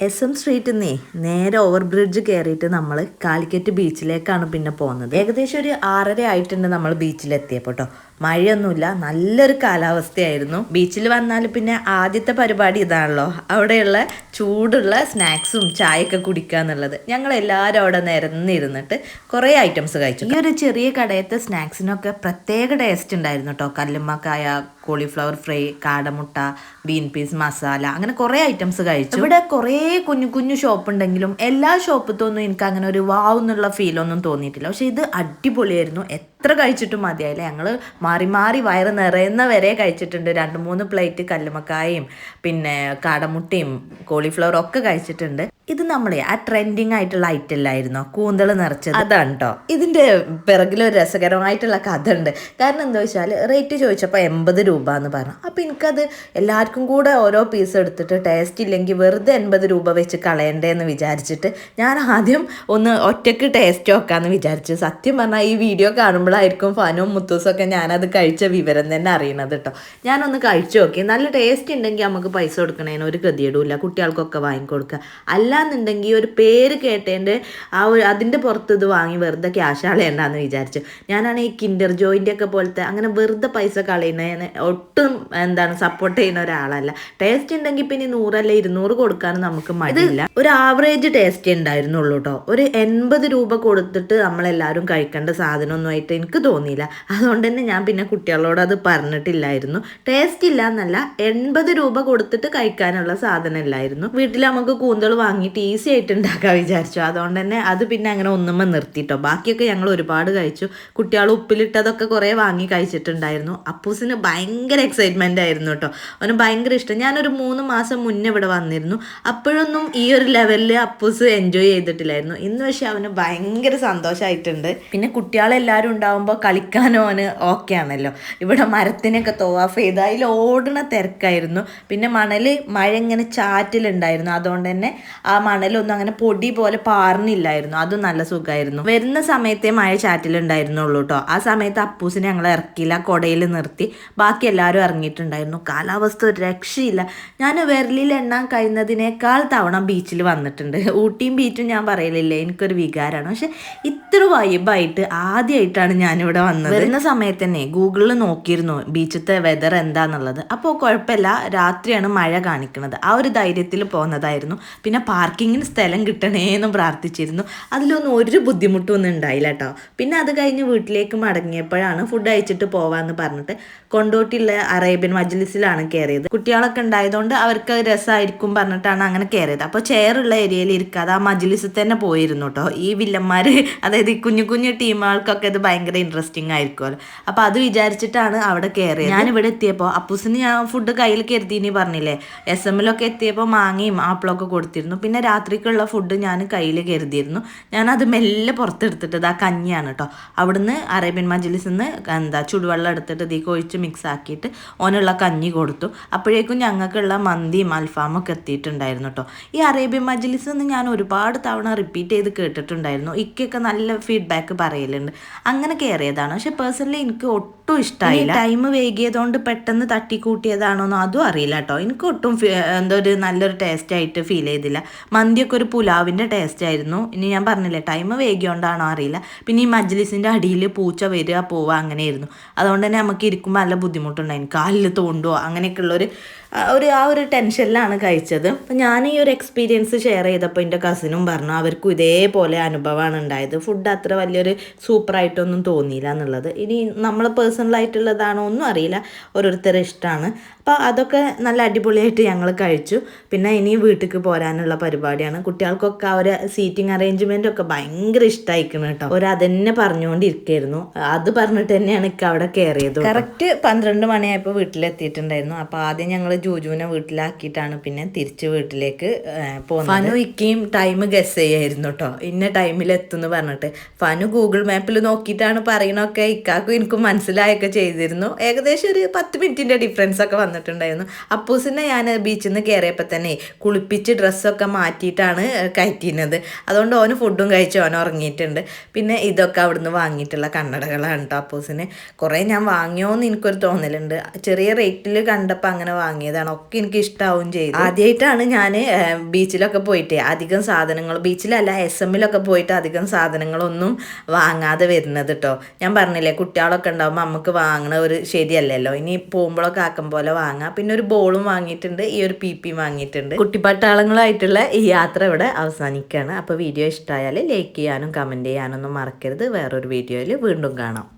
S M സ്ട്രീറ്റിൽ നിന്നേ നേരെ ഓവർ ബ്രിഡ്ജ് കയറിയിട്ട് നമ്മൾ കാലിക്കറ്റ് ബീച്ചിലേക്കാണ് പിന്നെ പോകുന്നത്. ഏകദേശം ഒരു ആറര ആയിട്ടുണ്ട് നമ്മൾ ബീച്ചിലെത്തിയപ്പോൾ കേട്ടോ മഴയൊന്നുമില്ല നല്ലൊരു കാലാവസ്ഥയായിരുന്നു. ബീച്ചിൽ വന്നാൽ പിന്നെ ആദ്യത്തെ പരിപാടി ഇതാണല്ലോ. അവിടെയുള്ള ചൂടുള്ള സ്നാക്സും ചായയൊക്കെ കുടിക്കുക എന്നുള്ളത്. ഞങ്ങൾ എല്ലാവരും അവിടെ നിരന്നിരുന്നിട്ട് കുറേ ഐറ്റംസ് കഴിച്ചു. ഈ ഒരു ചെറിയ കടയത്തെ സ്നാക്സിനൊക്കെ പ്രത്യേക ടേസ്റ്റ് ഉണ്ടായിരുന്നു കേട്ടോ കല്ലുമ്മക്കായ കോളിഫ്ലവർ ഫ്രൈ കാടമുട്ട ബീൻ പീസ് മസാല അങ്ങനെ കുറേ ഐറ്റംസ് കഴിച്ചു. ഇവിടെ കുറേ കുഞ്ഞു കുഞ്ഞു ഷോപ്പ് ഉണ്ടെങ്കിലും എല്ലാ ഷോപ്പത്തൊന്നും എനിക്ക് അങ്ങനെ ഒരു വാവ് എന്നുള്ള ഫീലൊന്നും തോന്നിയിട്ടില്ല. പക്ഷെ ഇത് അടിപൊളിയായിരുന്നു. എത്ര കഴിച്ചിട്ടും മതിയായില്ല. ഞങ്ങൾ മാറി മാറി വയറ് നിറയുന്ന വരെ കഴിച്ചിട്ടുണ്ട്. രണ്ട് മൂന്ന് പ്ലേറ്റ് കല്ലുമക്കായും പിന്നെ കാടമുട്ടയും കോളിഫ്ലവറും ഒക്കെ കഴിച്ചിട്ടുണ്ട്. ഇത് നമ്മളെ ആ ട്രെൻഡിങ് ആയിട്ടുള്ള ഐറ്റം അല്ലായിരുന്നോ കൂന്തൾ നിറച്ചത്. അതാണ് കേട്ടോ ഇതിന്റെ പിറകിലൊരു രസകരമായിട്ടുള്ള കഥ ഉണ്ട് കാരണം എന്താ വെച്ചാൽ റേറ്റ് ചോദിച്ചപ്പോൾ എൺപത് രൂപ എന്ന് പറഞ്ഞു. അപ്പോൾ എനിക്കത് എല്ലാവർക്കും കൂടെ ഓരോ പീസ് എടുത്തിട്ട് ടേസ്റ്റ് ഇല്ലെങ്കിൽ വെറുതെ എൺപത് രൂപ വെച്ച് കളയണ്ടേന്ന് വിചാരിച്ചിട്ട് ഞാൻ ആദ്യം ഒന്ന് ഒറ്റയ്ക്ക് ടേസ്റ്റ് നോക്കാമെന്ന് വിചാരിച്ചു. സത്യം പറഞ്ഞാൽ ഈ വീഡിയോ കാണുമ്പോഴായിരിക്കും ഫനും മുത്തൂസും ഒക്കെ ഞാനത് കഴിച്ച വിവരം തന്നെ അറിയണത് കേട്ടോ ഞാനൊന്ന് കഴിച്ചു നോക്കി. നല്ല ടേസ്റ്റ് ഉണ്ടെങ്കിൽ നമുക്ക് പൈസ കൊടുക്കണേന് ഒരു ഗതിയിടൂല കുട്ടികൾക്കൊക്കെ വാങ്ങിക്കൊടുക്കുക അല്ലാന്നുണ്ടെങ്കിൽ ഒരു പേര് കേട്ടേന്റെ ആ ഒരു അതിന്റെ പുറത്ത് ഇത് വാങ്ങി വെറുതെ ക്യാഷ് കളയണ്ടെന്ന് വിചാരിച്ചു. ഞാനാണ് ഈ കിൻഡർ ജോയിന്റെ ഒക്കെ പോലത്തെ അങ്ങനെ വെറുതെ പൈസ കളയുന്നതിന് ഒട്ടും എന്താണ് സപ്പോർട്ട് ചെയ്യുന്ന ഒരാളല്ല. ടേസ്റ്റ് ഉണ്ടെങ്കിൽ പിന്നെ നൂറല്ല ഇരുന്നൂറ് കൊടുക്കാനും നമുക്ക് മടിയില്ല. ഒരു ആവറേജ് ടേസ്റ്റ് ഉണ്ടായിരുന്നുള്ളൂ കേട്ടോ ഒരു എൺപത് രൂപ കൊടുത്തിട്ട് നമ്മളെല്ലാവരും കഴിക്കേണ്ട സാധനമൊന്നുമായിട്ട് എനിക്ക് തോന്നിയില്ല. അതുകൊണ്ട് തന്നെ ഞാൻ പിന്നെ കുട്ടികളോട് അത് പറഞ്ഞിട്ടില്ലായിരുന്നു. ടേസ്റ്റ് ഇല്ല എന്നല്ല എൺപത് രൂപ കൊടുത്തിട്ട് കഴിക്കാനുള്ള സാധനം ഇല്ലായിരുന്നു വീട്ടിൽ നമുക്ക് കൂന്തൽ വാങ്ങിയിട്ട് ഈസി ആയിട്ട് ഉണ്ടാക്കാൻ വിചാരിച്ചു. അതുകൊണ്ട് തന്നെ അത് പിന്നെ അങ്ങനെ ഒന്നുമ്മ നിർത്തിയിട്ടോ ബാക്കിയൊക്കെ ഞങ്ങൾ ഒരുപാട് കഴിച്ചു. കുട്ടികൾ ഉപ്പിലിട്ടതൊക്കെ കുറേ വാങ്ങി കഴിച്ചിട്ടുണ്ടായിരുന്നു. അപ്പൂസിന് ഭയങ്കര എക്സൈറ്റ്മെന്റ് ആയിരുന്നു കേട്ടോ. അവന് ഭയങ്കര ഇഷ്ടം. ഞാനൊരു മൂന്ന് മാസം മുന്നേ ഇവിടെ വന്നിരുന്നു. അപ്പോഴൊന്നും ഈ ഒരു ലെവലിൽ അപ്പൂസ് എൻജോയ് ചെയ്തിട്ടില്ലായിരുന്നു. ഇന്ന് പക്ഷെ അവന് ഭയങ്കര സന്തോഷമായിട്ടുണ്ട് പിന്നെ കുട്ടികളെല്ലാവരും ഉണ്ടാവുമ്പോൾ കളിക്കാനോ അവന് ഓക്കെ ആണല്ലോ. ഇവിടെ മരത്തിനൊക്കെ തോവാഫ് ചെയ്ത് അതിൽ ഓടണ തിരക്കായിരുന്നു. പിന്നെ മണൽ മഴ ഇങ്ങനെ ചാറ്റിലുണ്ടായിരുന്നു. അതുകൊണ്ട് തന്നെ ആ മണലൊന്നും അങ്ങനെ പൊടി പോലെ പാർന്നില്ലായിരുന്നു. അതും നല്ല സുഖമായിരുന്നു വരുന്ന സമയത്തെ മഴ ചാറ്റിലുണ്ടായിരുന്നുള്ളൂ കേട്ടോ ആ സമയത്ത് അപ്പൂസിനെ ഞങ്ങൾ ഇറക്കിയില്ല. കൊടയിൽ നിർത്തി. ബാക്കി എല്ലാവരും ഇറങ്ങിയിട്ടുണ്ടായിരുന്നു. കാലാവസ്ഥ ഒരു രക്ഷയില്ല. ഞാൻ വിരലിൽ എണ്ണാൻ കഴിയുന്നതിനേക്കാൾ തവണ ബീച്ചിൽ വന്നിട്ടുണ്ട്. ഊട്ടിയും ബീച്ചും ഞാൻ പറയലില്ലേ? എനിക്കൊരു വികാരമാണ് പക്ഷെ ഇത്ര വൈബായിട്ട് ആദ്യമായിട്ടാണ് ഞാനിവിടെ വന്നത്. വരുന്ന സമയത്ത് തന്നെ ഗൂഗിളിൽ നോക്കിയിരുന്നു ബീച്ചത്തെ വെതർ എന്താന്നുള്ളത്. അപ്പോൾ കുഴപ്പമില്ല. രാത്രിയാണ് മഴ കാണിക്കുന്നത്. ആ ഒരു ധൈര്യത്തിൽ പോകുന്നതായിരുന്നു പിന്നെ പാർക്കിങ്ങിന് സ്ഥലം കിട്ടണേ എന്ന് പ്രാർത്ഥിച്ചിരുന്നു. അതിലൊന്നും ഒരു ബുദ്ധിമുട്ടൊന്നും ഉണ്ടായില്ല കേട്ടോ പിന്നെ അത് കഴിഞ്ഞ് വീട്ടിലേക്ക് മടങ്ങിയപ്പോഴാണ് ഫുഡ് അയച്ചിട്ട് പോവാന്ന് പറഞ്ഞിട്ട് കൊണ്ടോട്ടിയുള്ള അറേബ്യൻ മജ്ലിസിലാണ് കയറിയത് കുട്ടികളൊക്കെ ഉണ്ടായതുകൊണ്ട് അവർക്ക് രസമായിരിക്കും പറഞ്ഞിട്ടാണ് അങ്ങനെ കയറിയത് അപ്പോൾ ചെയറുള്ള ഏരിയയിൽ ഇരിക്കാതെ ആ മജ്ലിസിൽ തന്നെ പോയിരുന്നു കേട്ടോ ഈ വില്ലന്മാർ അതായത് ഈ കുഞ്ഞു കുഞ്ഞു ടീമുകൾക്കൊക്കെ ഇത് ഭയങ്കര ഇൻട്രസ്റ്റിംഗ് ആയിരിക്കുമല്ലോ. അപ്പോൾ അത് വിചാരിച്ചിട്ടാണ് അവിടെ കയറിയത് ഞാൻ ഇവിടെ എത്തിയപ്പോൾ അപ്പൂസിന് ഞാൻ ഫുഡ് കയ്യിൽ കരുതിനി പറഞ്ഞില്ലേ? എസ് എമ്മിലൊക്കെ എത്തിയപ്പോൾ മാങ്ങയും ആപ്പിളൊക്കെ കൊടുത്തിരുന്നു. പിന്നെ രാത്രിക്കുള്ള ഫുഡ് ഞാൻ കയ്യിൽ കരുതിയിരുന്നു. ഞാനത് മെല്ലെ പുറത്തെടുത്തിട്ടത് ആ കഞ്ഞിയാണ് കേട്ടോ അവിടുന്ന് അറേബ്യൻ മജ്ലിസിൽ നിന്ന് എന്താ ചുടുവെള്ളം എടുത്തിട്ട് ഇതേക്ക് ഒഴിച്ച് മിക്സ് ആക്കിയിട്ട് ഓനുള്ള കഞ്ഞി കൊടുത്തു. അപ്പോഴേക്കും ഞങ്ങൾക്കുള്ള മന്തിയും അൽഫാമും ഒക്കെ എത്തിയിട്ടുണ്ടായിരുന്നു കേട്ടോ ഈ അറേബ്യൻ മജ്ലിസ് നിന്ന് ഞാൻ ഒരുപാട് തവണ റിപ്പീറ്റ് ചെയ്ത് കേട്ടിട്ടുണ്ടായിരുന്നു. ഇക്കൊക്കെ നല്ല ഫീഡ്ബാക്ക് പറയലുണ്ട്. അങ്ങനെ കയറിയതാണ് പക്ഷെ പേഴ്സണലി എനിക്ക് ഒട്ടും ഇഷ്ടമായില്ല ടൈം വൈകിയതുകൊണ്ട് പെട്ടെന്ന് തട്ടിക്കൂട്ടിയതാണോന്നോ അതും അറിയില്ല കേട്ടോ എനിക്ക് ഒട്ടും എന്തോ ഒരു നല്ലൊരു ടേസ്റ്റ് ആയിട്ട് ഫീൽ ചെയ്തില്ല. മന്തിയൊക്കെ ഒരു പുലാവിന്റെ ടേസ്റ്റ് ആയിരുന്നു. ഇനി ഞാൻ പറഞ്ഞില്ലേ ടൈം വേഗിയോണ്ടാണോ അറിയില്ല. പിന്നെ ഈ മജ്ലിസിന്റെ അടിയിൽ പൂച്ച വരിക പോവുക അങ്ങനെയായിരുന്നു. അതുകൊണ്ട് തന്നെ നമുക്ക് ഇരിക്കുമ്പോൾ നല്ല ബുദ്ധിമുട്ടുണ്ടായിരുന്നു. കാലിൽ തോണ്ടുകയോ അങ്ങനെയൊക്കെയുള്ളൊരു ആ ഒരു ആ ഒരു ടെൻഷനിലാണ് കഴിച്ചത്. അപ്പം ഞാൻ ഈ ഒരു എക്സ്പീരിയൻസ് ഷെയർ ചെയ്തപ്പോൾ എന്റെ കസിനും പറഞ്ഞു അവർക്കും ഇതേപോലെ അനുഭവമാണ് ഉണ്ടായത്. ഫുഡ് അത്ര വലിയൊരു സൂപ്പറായിട്ടൊന്നും തോന്നിയില്ല എന്നുള്ളത്. ഇനി നമ്മൾ പേഴ്സണലായിട്ടുള്ളതാണോ ഒന്നും അറിയില്ല. ഓരോരുത്തരുടെ ഇഷ്ടമാണ്. അപ്പോൾ അതൊക്കെ നല്ല അടിപൊളിയായിട്ട് ഞങ്ങൾ കഴിച്ചു. പിന്നെ ഇനി വീട്ടിലേക്ക് പോരാനുള്ള പരിപാടിയാണ്. കുട്ടികൾക്കൊക്കെ ആ ഒരു സീറ്റിംഗ് അറേഞ്ച്മെന്റ് ഒക്കെ ഭയങ്കര ഇഷ്ടമായിരിക്കണം കേട്ടോ. ഒരു അതന്നെ പറഞ്ഞുകൊണ്ടിരിക്കുകയായിരുന്നു അത് പറഞ്ഞിട്ട് തന്നെയാണ് എനിക്ക് അവിടെ കയറിയത് കറക്റ്റ് പന്ത്രണ്ട് മണിയായപ്പോൾ വീട്ടിലെത്തിയിട്ടുണ്ടായിരുന്നു. അപ്പോൾ ആദ്യം ഞങ്ങൾ ജൂജുവിനെ വീട്ടിലാക്കിയിട്ടാണ് പിന്നെ തിരിച്ച് വീട്ടിലേക്ക് പോകുന്നത്. ഫനു ഇക്കയും ടൈം ഗസ് ചെയ്യായിരുന്നു കേട്ടോ ഇന്ന ടൈമിൽ എത്തുമെന്ന് പറഞ്ഞിട്ട്. ഫനു ഗൂഗിൾ മാപ്പിൽ നോക്കിയിട്ടാണ് പറയണൊക്കെ ഇക്കാക്കും എനിക്കും മനസ്സിലായൊക്കെ ചെയ്തിരുന്നു. ഏകദേശം ഒരു പത്ത് മിനിറ്റിന്റെ ഡിഫറൻസ് ഒക്കെ വന്നിട്ടുണ്ടായിരുന്നു. അപ്പൂസിനെ ഞാൻ ബീച്ചിൽ നിന്ന് കയറിയപ്പോൾ തന്നെ കുളിപ്പിച്ച് ഡ്രസ്സൊക്കെ മാറ്റിയിട്ടാണ് കയറ്റിയിരുന്നത്. അതുകൊണ്ട് ഓന് ഫുഡും കഴിച്ച് ഓൻ ഉറങ്ങിയിട്ടുണ്ട്. പിന്നെ ഇതൊക്കെ അവിടുന്ന് വാങ്ങിയിട്ടുള്ള കണ്ണടകളാണ് കേട്ടോ അപ്പൂസിന്. കുറേ ഞാൻ വാങ്ങിയോന്ന് എനിക്കൊരു തോന്നലുണ്ട്. ചെറിയ റേറ്റിൽ കണ്ടപ്പോൾ അങ്ങനെ വാങ്ങിയതാണ്. ഒക്കെ എനിക്ക് ഇഷ്ടാവും ചെയ്തു. ആദ്യമായിട്ടാണ് ഞാൻ ബീച്ചിലൊക്കെ പോയിട്ട് അധികം സാധനങ്ങൾ ബീച്ചിലല്ല എസ് എമ്മിലൊക്കെ പോയിട്ട് അധികം സാധനങ്ങളൊന്നും വാങ്ങാതെ വരുന്നത് കേട്ടോ ഞാൻ പറഞ്ഞില്ലേ കുട്ടികളൊക്കെ ഉണ്ടാകുമ്പോൾ നമുക്ക് വാങ്ങണ ഒരു ശരിയല്ലല്ലോ. ഇനി പോകുമ്പോഴൊക്കെ ആക്കും പോലെ വാങ്ങാം. പിന്നെ ഒരു ബോളും വാങ്ങിയിട്ടുണ്ട് ഈ ഒരു പി പി വാങ്ങിയിട്ടുണ്ട്. കുട്ടിപ്പട്ടാളങ്ങളായിട്ടുള്ള ഈ യാത്ര ഇവിടെ അവസാനിക്കുകയാണ്. അപ്പോൾ വീഡിയോ ഇഷ്ടമായാൽ ലൈക്ക് ചെയ്യാനും കമന്റ് ചെയ്യാനൊന്നും മറക്കരുത്. വേറൊരു വീഡിയോയിൽ വീണ്ടും കാണാം.